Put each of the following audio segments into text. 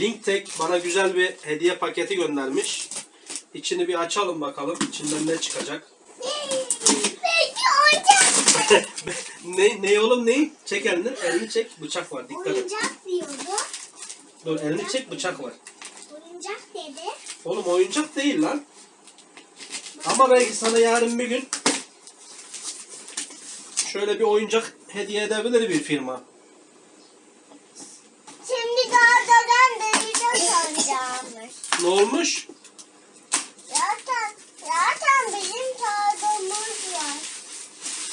Linktek bana güzel bir hediye paketi göndermiş. İçini bir açalım bakalım. İçinden ne çıkacak? Ne, ne oğlum ne? Çek elini. Elini çek. Bıçak var. Dikkat et. Oyuncak diyordu. Dur elini çek. Bıçak var. Oyuncak dedi. Oğlum oyuncak değil lan. Ama belki sana yarın bir gün şöyle bir oyuncak hediye edebilir bir firma. Ne olmuş? Zaten, zaten bizim tarzımız var.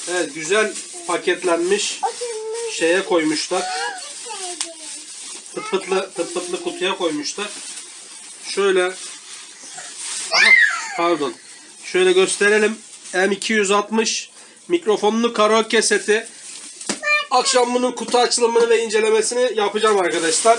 Evet güzel paketlenmiş. Şeye koymuşlar. Pıt pıtlı, pıt pıtlı kutuya koymuşlar. Şöyle Aha, pardon. Şöyle gösterelim. M260 mikrofonlu karaoke seti. Akşam bunun kutu açılımını ve incelemesini yapacağım arkadaşlar.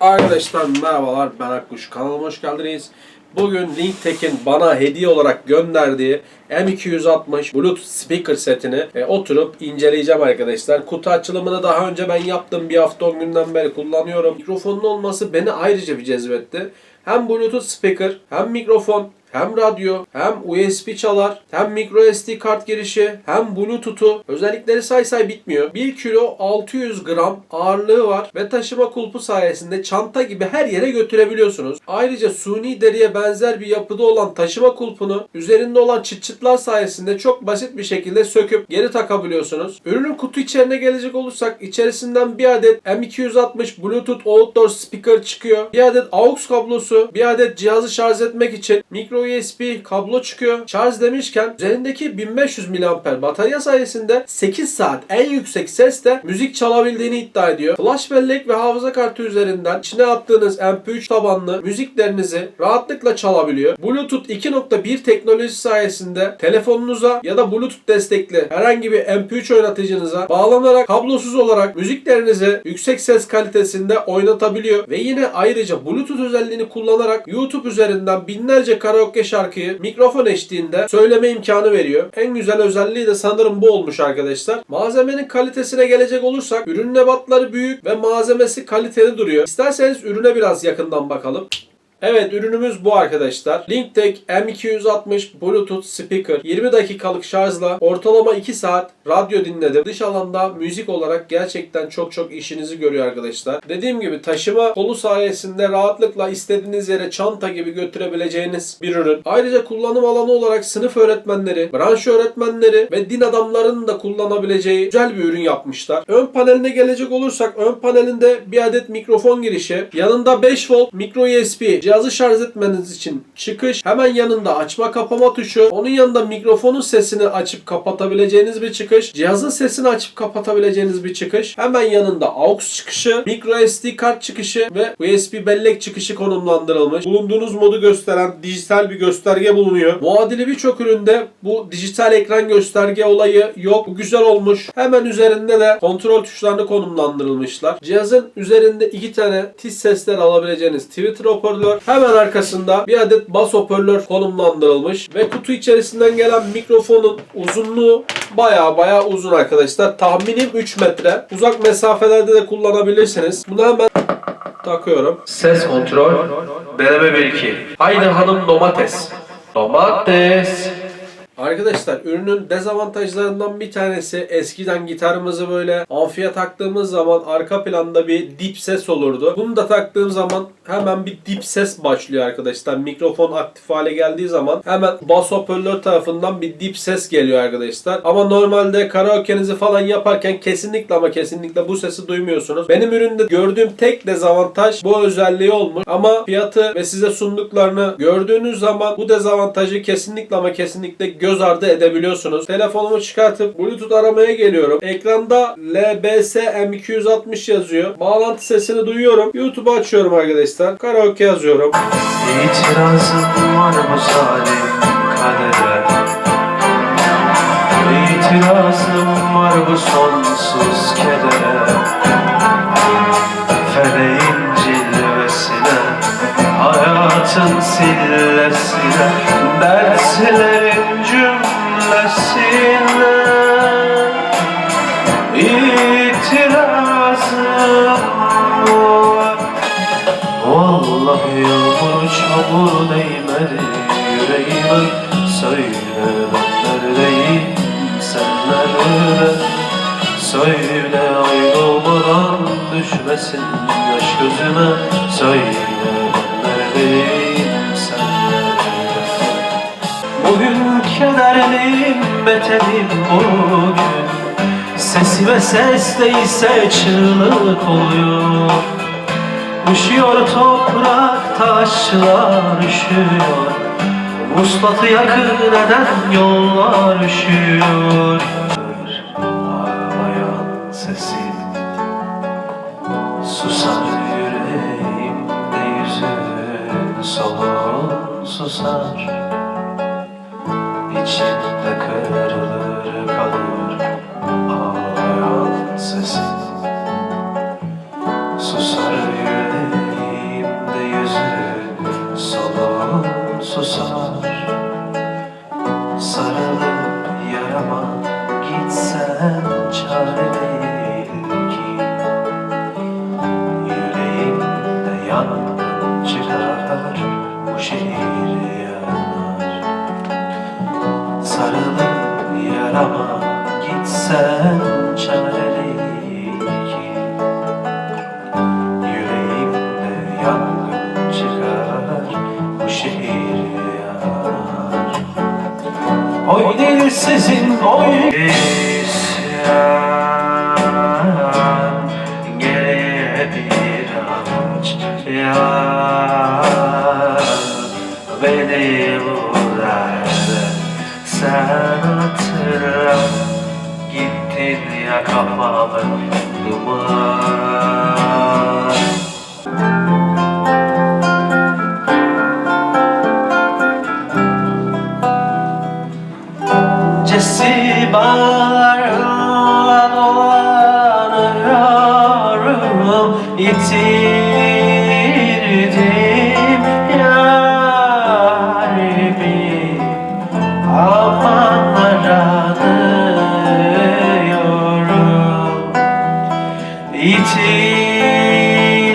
Arkadaşlar merhabalar ben Akkuş. Kanalıma hoş geldiniz. Bugün Linktek'in bana hediye olarak gönderdiği M260 Bluetooth speaker setini e, oturup inceleyeceğim arkadaşlar. Kutu açılımını daha önce ben yaptım. Bir hafta 10 günden beri kullanıyorum. Mikrofonun olması beni ayrıca bir cezbetti. Hem Bluetooth speaker hem mikrofon hem radyo, hem USB çalar, hem micro SD kart girişi, hem Bluetooth'u. Özellikleri say say bitmiyor. 1 kilo 600 gram ağırlığı var ve taşıma kulpu sayesinde çanta gibi her yere götürebiliyorsunuz. Ayrıca suni deriye benzer bir yapıda olan taşıma kulpunu üzerinde olan çıt çıtlar sayesinde çok basit bir şekilde söküp geri takabiliyorsunuz. Ürünün kutu içeriğine gelecek olursak içerisinden bir adet M260 Bluetooth Outdoor Speaker çıkıyor. Bir adet AUX kablosu, bir adet cihazı şarj etmek için micro USB kablo çıkıyor. Şarj demişken üzerindeki 1500 mAh batarya sayesinde 8 saat en yüksek sesle müzik çalabildiğini iddia ediyor. Flash bellek ve hafıza kartı üzerinden içine attığınız MP3 tabanlı müziklerinizi rahatlıkla çalabiliyor. Bluetooth 2.1 teknolojisi sayesinde telefonunuza ya da Bluetooth destekli herhangi bir MP3 oynatıcınıza bağlanarak kablosuz olarak müziklerinizi yüksek ses kalitesinde oynatabiliyor ve yine ayrıca Bluetooth özelliğini kullanarak YouTube üzerinden binlerce karaoke şarkıyı mikrofon eşliğinde söyleme imkanı veriyor. En güzel özelliği de sanırım bu olmuş arkadaşlar. Malzemenin kalitesine gelecek olursak ürün nebatları büyük ve malzemesi kaliteli duruyor. İsterseniz ürüne biraz yakından bakalım. Evet ürünümüz bu arkadaşlar. Linktek M260 Bluetooth speaker 20 dakikalık şarjla ortalama 2 saat radyo dinledim. Dış alanda müzik olarak gerçekten çok çok işinizi görüyor arkadaşlar. Dediğim gibi taşıma kolu sayesinde rahatlıkla istediğiniz yere çanta gibi götürebileceğiniz bir ürün. Ayrıca kullanım alanı olarak sınıf öğretmenleri, branş öğretmenleri ve din adamlarının da kullanabileceği güzel bir ürün yapmışlar. Ön paneline gelecek olursak ön panelinde bir adet mikrofon girişi, yanında 5 volt micro USB cihazı şarj etmeniz için çıkış, hemen yanında açma kapama tuşu, onun yanında mikrofonun sesini açıp kapatabileceğiniz bir çıkış, cihazın sesini açıp kapatabileceğiniz bir çıkış, hemen yanında AUX çıkışı, micro SD kart çıkışı ve USB bellek çıkışı konumlandırılmış. Bulunduğunuz modu gösteren dijital bir gösterge bulunuyor. Muadili birçok üründe bu dijital ekran gösterge olayı yok. Güzel olmuş. Hemen üzerinde de kontrol tuşlarını konumlandırılmışlar. Cihazın üzerinde iki tane tiz sesler alabileceğiniz Twitter hoparlör. Hemen arkasında bir adet bas hoparlör konumlandırılmış. Ve kutu içerisinden gelen mikrofonun uzunluğu baya baya uzun arkadaşlar. Tahminim 3 metre. Uzak mesafelerde de kullanabilirsiniz. Bunu hemen takıyorum. Ses kontrol. Deneme 1-2. Haydi hanım domates. Domates. Arkadaşlar ürünün dezavantajlarından bir tanesi eskiden gitarımızı böyle amfiye taktığımız zaman arka planda bir dip ses olurdu. Bunu da taktığım zaman hemen bir dip ses başlıyor arkadaşlar. Mikrofon aktif hale geldiği zaman hemen bas hoparlör tarafından bir dip ses geliyor arkadaşlar. Ama normalde karaoke'nizi falan yaparken kesinlikle ama kesinlikle bu sesi duymuyorsunuz. Benim üründe gördüğüm tek dezavantaj bu özelliği olmuş. Ama fiyatı ve size sunduklarını gördüğünüz zaman bu dezavantajı kesinlikle ama kesinlikle göz ardı edebiliyorsunuz. Telefonumu çıkartıp Bluetooth aramaya geliyorum. Ekranda LBS M260 yazıyor. Bağlantı sesini duyuyorum. YouTube'u açıyorum arkadaşlar. Karaoke yazıyorum. İtirazım var bu zalim kadere İtirazım var bu sonsuz kedere Feleğin cilvesine Hayatın sillesine Dertlerin itirazım var Vallahi yağmur çamur değmedi yüreğime Söyle ben neredeyim sen nerede? Söyle aynı bana düşmesin yaş gözüme. Söyle ben neredeyim sen nerede? Bugün kederliyim beterim bugün Sesime ses değilse çığlık oluyor. Üşüyor toprak taşlar üşüyor. Vuslatı yakın eden yollar üşüyor. Ağlayan sesin Susar yüreğimde yüzün solun susar gitsen çare değil ki Yüreğimde yangın çıkar bu şehir yanar. Sarılıp yarama gitsen çare değil ki Yüreğimde yangın çıkar bu şehir yanar. Oy dilsizin oy İsyan Geriye bir avuç derde sen hatırla Gittin ya kafamı duman Cesi bağlarla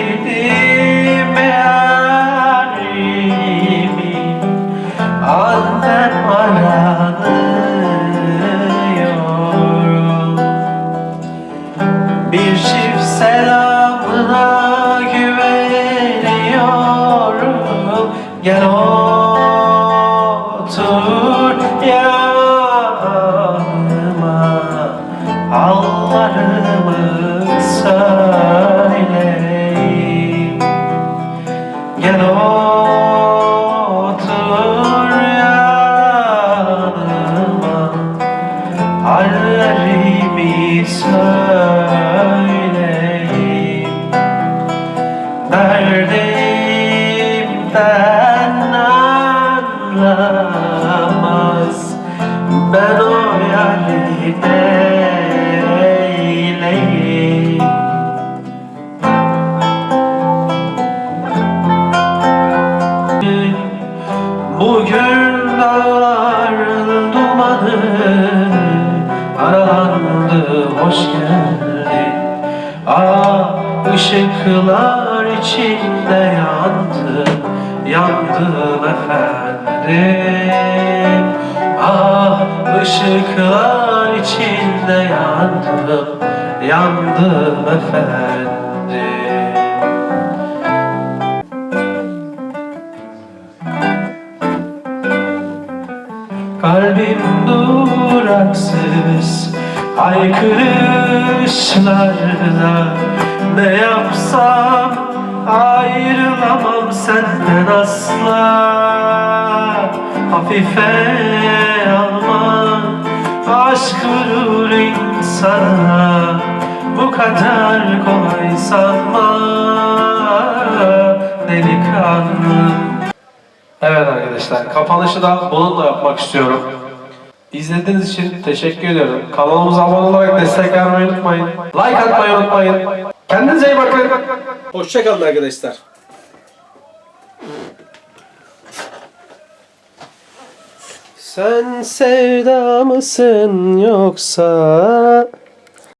Yitirdim yarimi. Annem aranıyorum. Bir çift güveniyorum. Gel Bugün dağların dumanı aralandı hoş geldin. Ah ışıklar içinde yandım, yandım efendim. Ah ışıklar içinde yandım, yandım efendim. Kalbim duraksız Haykırışlarda Ne yapsam Ayrılamam senden asla. Hafife alma Aşk vurur insana Bu kadar kolay sanma Delikanlım Evet arkadaşlar, kapanışı da bununla yapmak istiyorum. İzlediğiniz için teşekkür ediyorum. Kanalımıza abone olarak destek vermeyi unutmayın. Like atmayı unutmayın. Kendinize iyi bakın. Hoşçakalın arkadaşlar. Sen sevda mısın yoksa